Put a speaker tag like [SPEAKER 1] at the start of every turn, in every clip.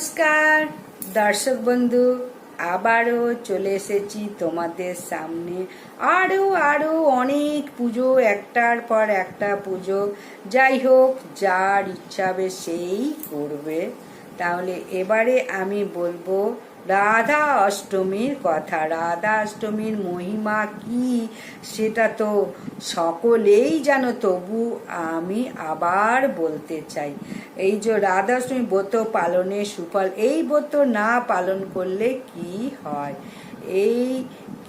[SPEAKER 1] নমস্কার, দর্শক বন্ধু, আবারও চলে এসেছি তোমাদের সামনে। আরও আরও অনেক পুজো, একটার পর একটা পুজো। যাই হোক, যার ইচ্ছা হবে সেই করবে। তাহলে এবারে আমি বলব রাধা অষ্টমীর কথা রাধা অষ্টমীর মহিমা কি সেটা তো সকলেই জানো, তবু আমি আবার বলতে চাই। এই যে রাধা অষ্টমী ব্রত পালনের সুফল, এই ব্রত না পালন করলে কি হয়? এই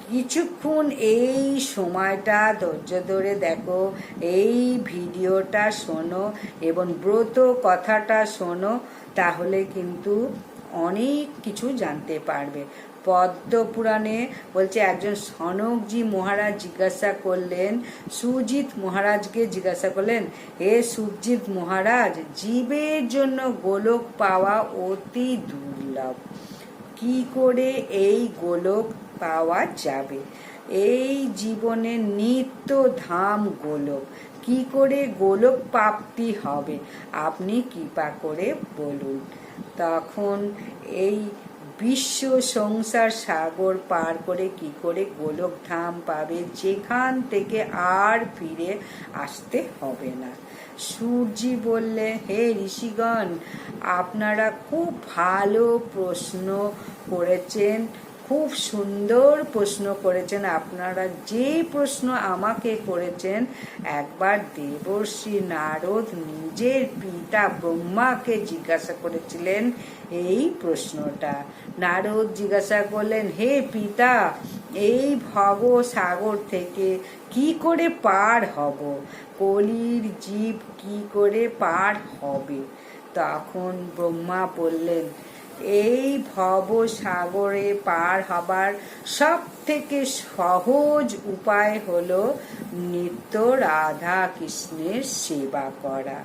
[SPEAKER 1] কিছুক্ষণ এই সময়টা ধৈর্য ধরে দেখো, এই ভিডিওটা শোনো এবং ব্রত কথাটা শোনো, তাহলে কিন্তু অনেক কিছু জানতে পারবে। পদ্ম পুরাণে বলছে, একজন সনকজি মহারাজ জিজ্ঞাসা করলেন, সুজিত মহারাজকে জিজ্ঞাসা করলেন, হে সুজিত মহারাজ, জীবের জন্য গোলক পাওয়া অতি দুর্লভ। কি করে এই গোলক পাওয়া যাবে? এই জীবনে নিত্য ধাম গোলক। কি করে গোলক প্রাপ্তি হবে? আপনি কৃপা করে বলুন। তখন এই বিশ্ব সংসার সাগর পার করে কি করে গোলক ধাম পাবে? যেখান থেকে আর ফিরে আসতে হবে না। সূর্যি বললে, হে ঋষিগণ, আপনারা খুব ভালো প্রশ্ন করেছেন। খুব সুন্দর প্রশ্ন করেছেন। আপনারা যে প্রশ্ন আমাকে করেছেন, একবার দেবর্ষী নারদ নিজের পিতা ব্রহ্মাকে জিজ্ঞাসা করেছিলেন এই প্রশ্নটা। নারদ জিজ্ঞাসা করলেন, হে পিতা, এই ভব সাগর থেকে কি করে পার হব? কলির জীব কি করে পার হবে? তখন ব্রহ্মা বললেন এই ভব সাগরে পার হবার সব থেকে সহজ উপায় হলো নিত্য রাধা কৃষ্ণের সেবা করা।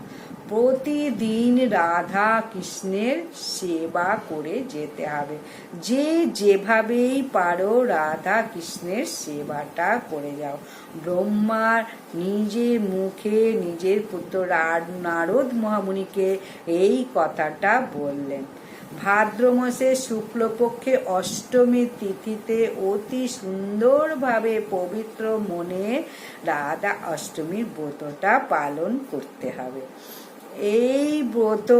[SPEAKER 1] প্রতিদিন রাধা কৃষ্ণের সেবা করে যেতে হবে। যে যেভাবেই পারো রাধা কৃষ্ণের সেবাটা করে যাও। ব্রহ্মার নিজের মুখে নিজের পুত্র নারদ মহামুনিকে এই কথাটা বললেন। ভাদ্র মাসে শুক্লপক্ষে অষ্টমীর তিথিতে অতি সুন্দরভাবে পবিত্র মনে রাধা অষ্টমীর ব্রতটা পালন করতে হবে। এই ব্রত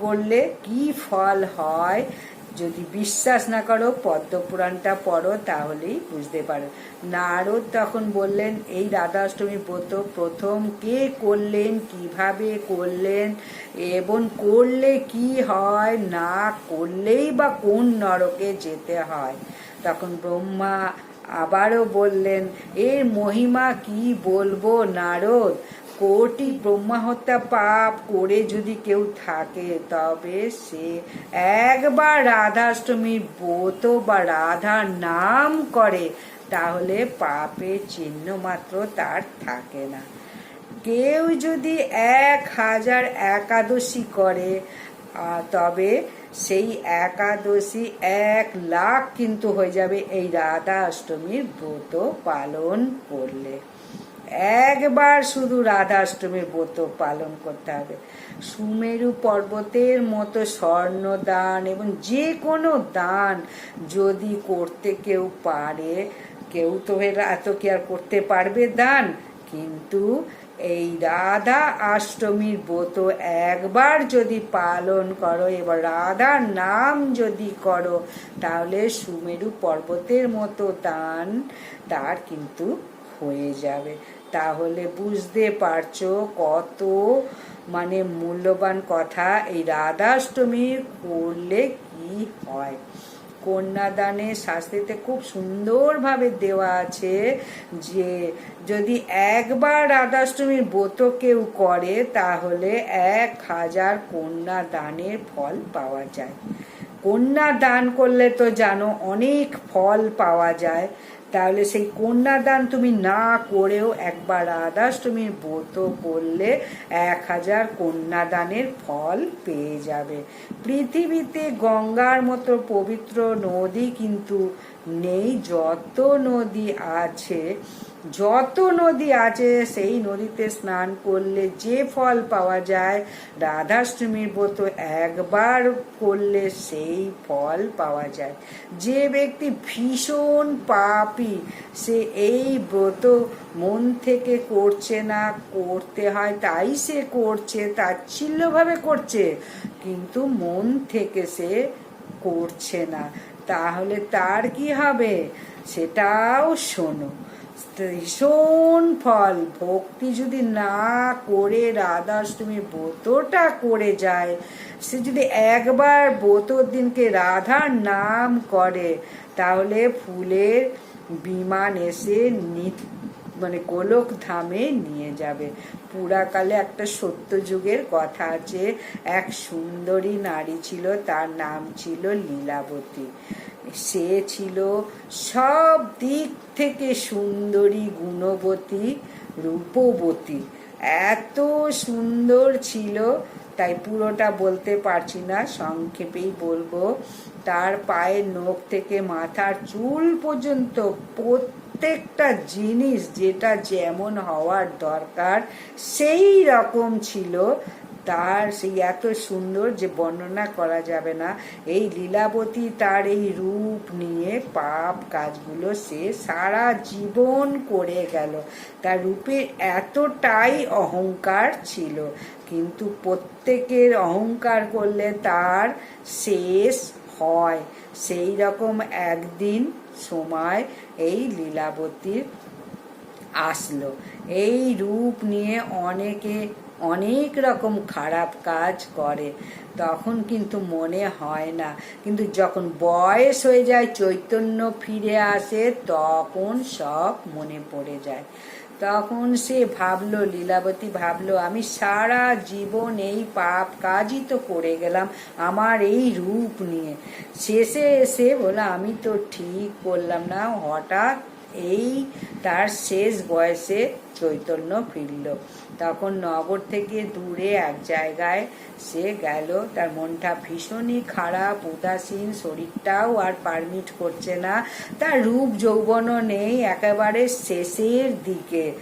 [SPEAKER 1] করলে কি ফল হয়? বিশ্বাস না করো, পদ্মপুরাণটা পড়ো, তাহলেই বুঝতে পারো। নারদ তখন বললেন, এই রাধা অষ্টমী ব্রত প্রথম কে করলেন, কীভাবে করলেন, এবং করলে কি হয়, না করলেই বা কোন নরকে যেতে হয়? তখন ব্রহ্মা আবারও বললেন, এর মহিমা কি বলব নারদ? কোটি ব্রহ্মাহত্যা পাপ করে যদি কেউ থাকে, তবে সে একবার রাধাষ্টমীর ব্রত বা রাধার নাম করে, তাহলে পাপের চিহ্ন মাত্র তার থাকে না। কেউ যদি এক হাজার একাদশী করে তবে সেই একাদশী এক লাখ কিন্তু হয়ে যাবে এই রাধা অষ্টমীর ব্রত পালন করলে। একবার শুধু রাধাষ্টমীর ব্রত পালন করতে হবে। সুমেরু পর্বতের মতো স্বর্ণ দান এবং যে কোনো দান যদি করতে কেউ পারে, কেউ তো এত কি আর করতে পারবে দান? কিন্তু এই রাধা অষ্টমীর ব্রত একবার যদি পালন করো, এবার রাধার নাম যদি করো, তাহলে সুমেরু পর্বতের মতো দান, তার কিন্তু হয়ে যাবে। তাহলে বুঝতে পারছ কত মানে মূল্যবান কথা। এই রাধাষ্টমী করলে কি হয়? কন্যাদানের শাস্তিতে খুব সুন্দরভাবে দেওয়া আছে যে, যদি একবার রাধাষ্টমীর ব্রত কেউ করে, তাহলে এক হাজার কন্যা দানের ফল পাওয়া যায়। কন্যা দান করলে তো জানো অনেক ফল পাওয়া যায়। তাহলে সেই কন্যাদান তুমি না করেও একবার রাধাষ্টমীর ব্রত করলে এক হাজার কন্যাদানের ফল পেয়ে যাবে। পৃথিবীতে গঙ্গার মতো পবিত্র নদী কিন্তু নেই, যত নদী আছে যত নদী আছে, সেই নদীতে স্নান করলে যে ফল পাওয়া যায়, রাধাষ্টমীর ব্রত একবার করলে সেই ফল পাওয়া যায়। যে ব্যক্তি ভীষণ পাপি, সে এই ব্রত মন থেকে করছে না, করতে হয়, তাই সে করছে তাচ্ছিল্যভাবে করছে, কিন্তু মন থেকে সে করছে না। তাহলে তার কি হবে? সেটাও শোনো। ভীষণ ফল, ভক্তি যদি না করে রাধাষ্টমী ব্রতটা করে যায়, সে যদি একবার ব্রতর দিনকে রাধার নাম করে, তাহলে ফুলের বিমান এসে মানে গোলক ধামে নিয়ে যাবে। পুরাকালে একটা সত্য যুগের কথা আছে, এক সুন্দরী নারী ছিল, তার নাম ছিল লীলাবতী। সে ছিল সব দিক থেকে সুন্দরী গুণবতী, রূপবতী। এত সুন্দর ছিল, তাই পুরোটা বলতে পারছি না, সংক্ষেপেই বলব। তার পায়ের নখ থেকে মাথার চুল পর্যন্ত প্রত্যেকটা জিনিস যেটা যেমন হওয়ার দরকার, সেই রকম ছিল। তার সেই এত সুন্দর যে বর্ণনা করা যাবে না। এই লীলাবতী তার এই রূপ নিয়ে পাপ কাজগুলো সে সারা জীবন করে গেল। তার রূপের এতটাই অহংকার ছিল, কিন্তু প্রত্যেকের অহংকার করলে তার শেষ হয়। সেই রকম একদিন সময় এই লীলাবতীর আসলো। এই রূপ নিয়ে অনেকে অনেক রকম খারাপ কাজ করে, তখন কিন্তু মনে হয় না। কিন্তু যখন বয়স হয়ে যায়, চৈতন্য ফিরে আসে, তখন সব মনে পড়ে যায়। তখন সে ভাবলো, লীলাবতী ভাবলো, আমি সারা জীবন এই পাপ কাজই তো করে গেলাম আমার এই রূপ নিয়ে। শেষে এসে বলে আমি তো ঠিক করলাম না। হঠাৎ এই তার শেষ বয়সে চৈতন্য ফিরল। তখন নগর থেকে দূরে এক জায়গায় সে গেল। তার মনটা ভীষণই খারাপ, উদাসীন, শরীরটাও আর পারমিট করছে না। তার রূপ যৌবনও নেই, একেবারে শেষের দিকে।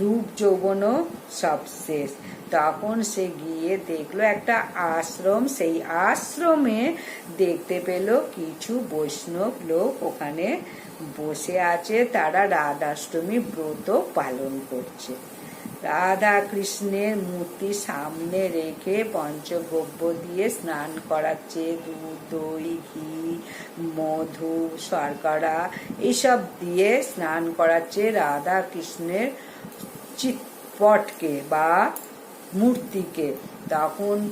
[SPEAKER 1] রূপ যৌবনও সব শেষ। তখন সে গিয়ে দেখল, একটা আশ্রম। সেই আশ্রমে দেখতে পেল কিছু বৈষ্ণব লোক ওখানে বসে আছে তারা রাধাষ্টমী ব্রত পালন করছে। রাধা কৃষ্ণের মূর্তি সামনে রেখে পঞ্চগব্য দিয়ে স্নান করাচ্ছে, দুধ, দই, ঘি, মধু, শর্করা, এইসব দিয়ে স্নান করাচ্ছে রাধা কৃষ্ণের চিৎপটকে বা মূর্তিকে। তখন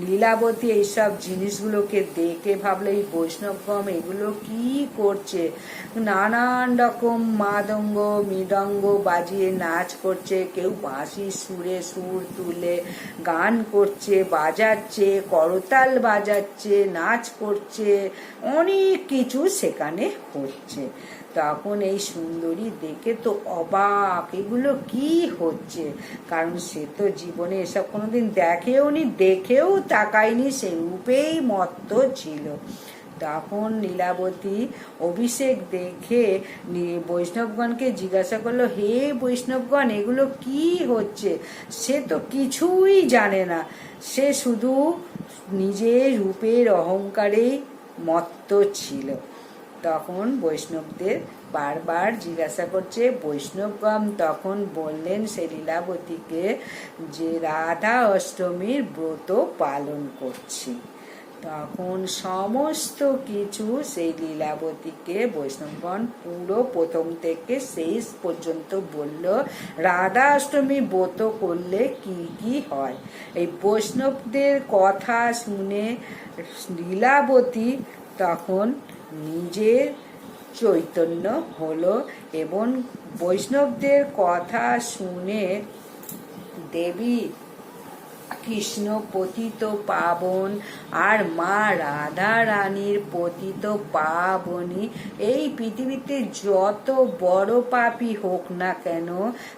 [SPEAKER 1] লীলাবতী, এইসব জিনিসগুলোকে দেখে ভাবলো, এই বৈষ্ণবগম এগুলো কি করছে? নানান রকম মাদঙ্গ, মৃদঙ্গ বাজিয়ে নাচ করছে, কেউ বাঁশি সুরে সুর তুলে গান করছে, বাজাচ্ছে, করতাল বাজাচ্ছে, নাচ করছে, অনেক কিছু সেখানে হচ্ছে। তখন এই সুন্দরী দেখে তো অবাক। এগুলো কি হচ্ছে? কারণ সে তো জীবনে এসব কোনোদিন দেখেও নি দেখেও তাকায়নি, সে রূপেই মত্ত ছিল। তখন লীলাবতী অভিষেক দেখে বৈষ্ণবগণকে জিজ্ঞাসা করল, হে বৈষ্ণবগণ, এগুলো কি হচ্ছে? সে তো কিছুই জানে না। সে শুধু নিজের রূপের অহংকারেই মত্ত ছিল। তখন বৈষ্ণবদের বারবার জিজ্ঞাসা করছে বৈষ্ণবগম তখন বললেন সে লীলাবতীকে যে রাধা অষ্টমীর ব্রত পালন করছি। তখন সমস্ত কিছু সেই লীলাবতীকে বৈষ্ণবগণ পুরো প্রথম থেকে শেষ পর্যন্ত বলল, রাধা অষ্টমী ব্রত করলে কি কি হয়? এই বৈষ্ণবদের কথা শুনে লীলাবতী তখন নিজের চৈতন্য হলো এবং বৈষ্ণবদের কথা শুনে দেবী কৃষ্ণ পতিত পাবন আর মা রাধা রানীর পতিত পাবনী এই পৃথিবীতে যত বড় পাপই হোক না কেন,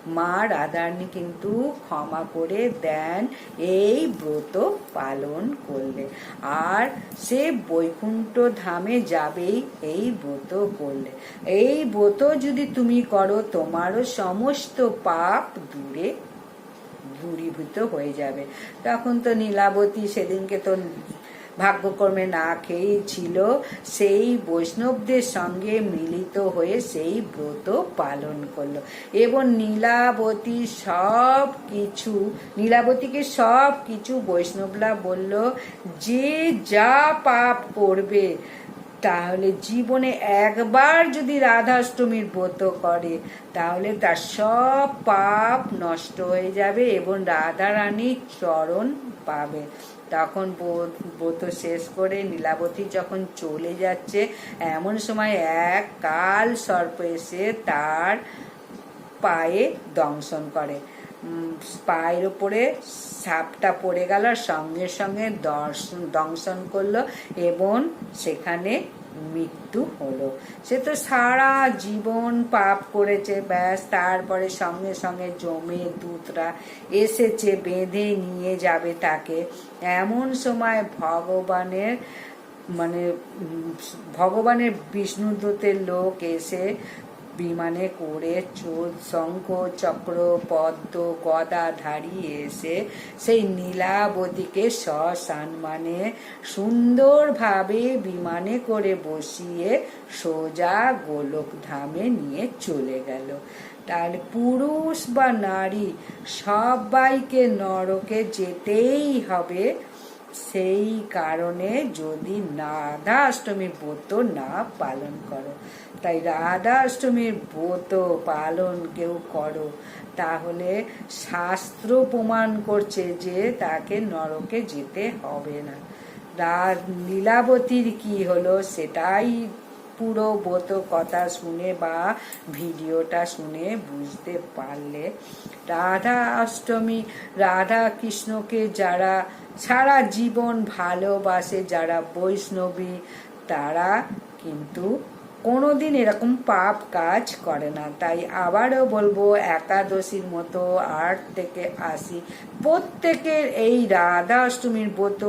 [SPEAKER 1] মা রাধারানী কিন্তু ক্ষমা করে দেন, এই ব্রত পালন করলে। আর সে বৈকুণ্ঠ ধামে যাবেই এই ব্রত করলে। এই ব্রত যদি তুমি করো, তোমারও সমস্ত পাপ দূরে দূরীভূত হয়ে যাবে। তখন তো নীলাবতী সেদিনকে তো ভাগ্যকর্মে না খেয়েই ছিল। সেই বৈষ্ণবদের সঙ্গে মিলিত হয়ে সেই ব্রত পালন করল। এবং নীলাবতী সব কিছু, নীলাবতীকে সব কিছু বৈষ্ণবরা বলল, যে যা পাপ করবে তাহলে জীবনে একবার যদি রাধাষ্টমীর ব্রত করে, তাহলে তার সব পাপ নষ্ট হয়ে যাবে এবং রাধা রানীর চরণ পাবে। তখন ব্রত শেষ করে নীলাবতী যখন চলে যাচ্ছে, এমন সময় এক কাল সর্প এসে তার পায়ে দংশন করে। পায়ের ওপরে সাপটা পড়ে গেল সঙ্গে সঙ্গে দর্শন, দংশন করল এবং সেখানে মৃত্যু হলো। সে তো সারা জীবন পাপ করেছে, ব্যাস। তারপরে সঙ্গে সঙ্গে জমে দূতরা এসেছে, বেঁধে নিয়ে যাবে তাকে। এমন সময় ভগবানের মানে ভগবানের বিষ্ণুদূতের লোক এসে বিমানে করে চোর শঙ্খ চক্র পদ্ম গদাধারী এসে সেই নীলাবতীকে সসম্মানে সুন্দরভাবে বিমানে করে বসিয়ে সোজা গোলক ধামে নিয়ে চলে গেল। তাহলে পুরুষ বা নারী সবাইকে নরকে যেতেই হবে। সেই কারণে যদি রাধা অষ্টমীর ব্রত না পালন করো, তাই রাধা অষ্টমীর ব্রত পালন কেউ করো, তাহলে শাস্ত্র প্রমাণ করছে যে তাকে নরকে যেতে হবে না। লীলাবতীর কি হলো সেটাই পুরো ব্রত কথা শুনে বা ভিডিওটা শুনে বুঝতে পারলে রাধা অষ্টমী, রাধা কৃষ্ণকে যারা সারা জীবন ভালোবাসে, যারা বৈষ্ণবী, তারা কিন্তু কোনোদিন এরকম পাপ কাজ করে না। তাই আবারও বলব, একাদশীর মতো আট থেকে আশি, প্রত্যেকের এই রাধা অষ্টমীর ব্রত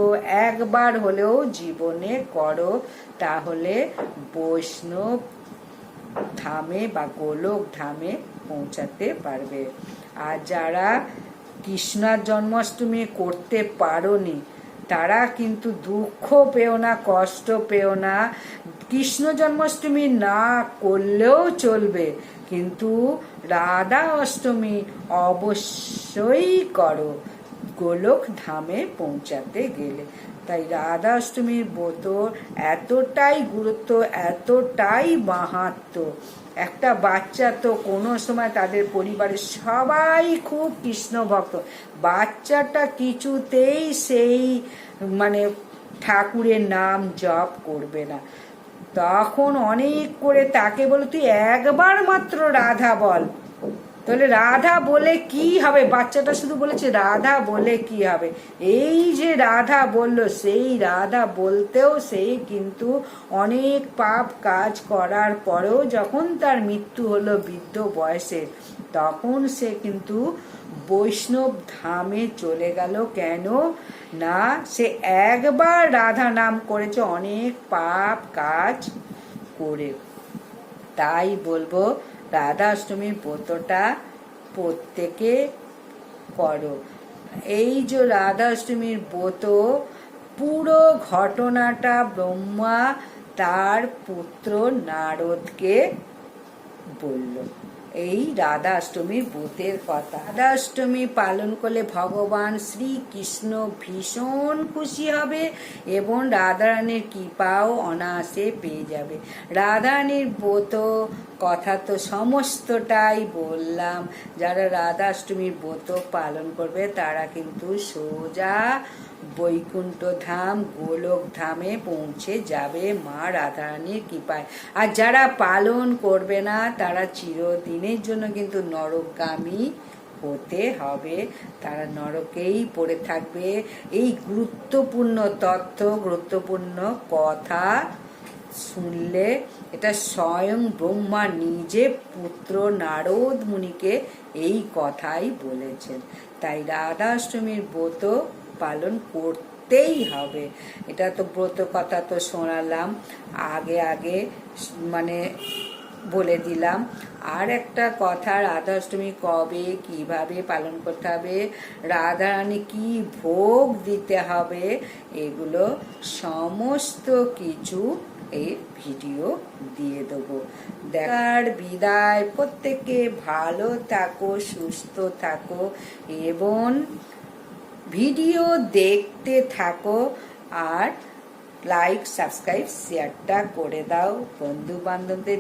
[SPEAKER 1] একবার হলেও জীবনে করো। তাহলে বৈষ্ণব ধামে বা গোলক ধামে পৌঁছাতে পারবে। আর যারা কৃষ্ণার জন্মাষ্টমী করতে পারোনি, তারা কিন্তু দুঃখ পেও না, কষ্ট পেও না। কৃষ্ণ জন্মাষ্টমী না করলেও চলবে, কিন্তু রাধা অষ্টমী অবশ্যই করো। গোলক ধামে পৌঁছাতে গেলে। তাই রাধা অষ্টমীর ব্রত এতটাই গুরুত্ব, এতটাই মাহাত্ম। একটা বাচ্চা তো কোনো সময় তাদের পরিবারের সবাই খুব কৃষ্ণ ভক্ত বাচ্চাটা কিছুতেই সেই মানে ঠাকুরের নাম জপ করবে না। তখন অনেক করে তাকে বলো, তুই একবার মাত্র রাধা বল। তাহলে রাধা বলে কি হবে? বাচ্চাটা শুধু বলেছে, রাধা বলে কি হবে? এই যে রাধা বলল, সেই রাধা বলতেও সেই কিন্তু অনেক পাপ কাজ করার পরেও যখন তার মৃত্যু হলো বৃদ্ধ বয়সে তখন সে কিন্তু বৈষ্ণব ধামে চলে গেল। কেন? না, সে একবার রাধা নাম করেছে অনেক পাপ কাজ করে। তাই বলব রাধা অষ্টমীর ব্রতটা প্রত্যেকে করো। এই যে রাধা অষ্টমীর ব্রত, পুরো ঘটনাটা ব্রহ্মা তার পুত্র নারদকে বলল। এই রাধা অষ্টমীর ব্রতের কথা। রাধা অষ্টমী পালন করলে ভগবান শ্রীকৃষ্ণ ভীষণ খুশি হবে এবং রাধারানীর কৃপাও অনায়াসে পেয়ে যাবে। রাধারানীর ব্রত কথা তো সমস্তটাই বললাম। যারা রাধা অষ্টমীর ব্রত পালন করবে তারা কিন্তু সোজা বৈকুণ্ঠ ধাম গোলক ধামে পৌঁছে যাবে মা রাধারানীর কৃপায়। আর যারা পালন করবে না, তারা চিরদিনের জন্য কিন্তু নরকগামী হতে হবে। তারা নরকেই পড়ে থাকবে। এই গুরুত্বপূর্ণ তথ্য গুরুত্বপূর্ণ কথা শুনলে এটা স্বয়ং ব্রহ্মা নিজে পুত্র নারদ মুনিকে এই কথাই বলেছেন। তাই রাধাষ্টমীর ব্রত পালন করতেই হবে। এটা তো ব্রত কথা তো শোনালাম। আগে আগে মানে বলে দিলাম। আর একটা কথা, রাধাষ্টমী কবে, কীভাবে পালন করতে হবে, রাধারানী কি ভোগ দিতে হবে, এগুলো সমস্ত কিছু এই ভিডিও দিয়ে দেবো। দেখার বিদায়। প্রত্যেকে ভালো থাকো, সুস্থ থাকো এবং ভিডিও দেখতে থাকো আর লাইক সাবস্ক্রাইব শেয়ারটা করে দাও বন্ধু বান্ধবদের